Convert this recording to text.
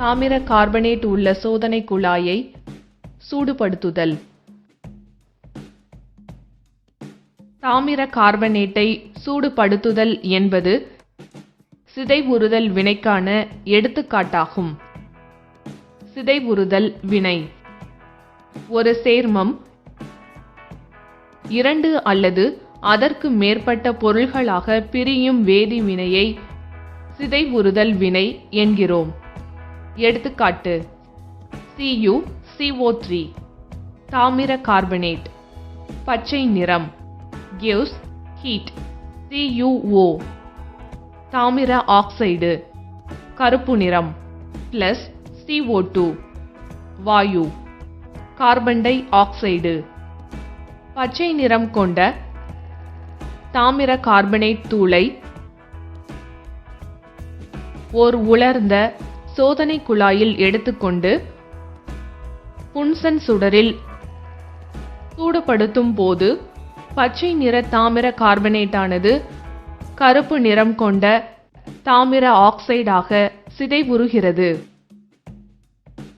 தாமிர கார்பனேட் உள்ள சோதனை குழாயை சூடுபடுத்துதல். தாமிர கார்பனேட்டை சூடுபடுத்துதல் என்பது சிதைவுறுதல் வினைக்கான எடுத்துக்காட்டாகும். சிதைவுறுதல் வினை. ஒரு சேர்மம் இரண்டு அல்லது அதற்கு மேற்பட்ட பொருள்களாக பிரியும் வேதி வினையை சிதைவுறுதல் வினை என்கிறோம். எடுத்துக்காட்டு. சியு சிஓ த்ரீ தாமிர கார்பனேட். பச்சை நிறம். கிவ்ஸ் ஹீட் சியுஓ தாமிர ஆக்சைடு. கருப்பு நிறம். பிளஸ் CO2 வாயு. Carbon dioxide. பச்சை நிறம் கொண்ட தாமிர கார்பனேட் தூளை ஓர் உலர்ந்த சோதனை குழாயில் எடுத்துக்கொண்டு புன்சன் சுடரில் சூடுபடுத்தும் போது பச்சை நிற தாமிர கார்பனேட்டானது கருப்பு நிறம் கொண்ட தாமிர ஆக்சைடாக சிதைவுறுகிறது.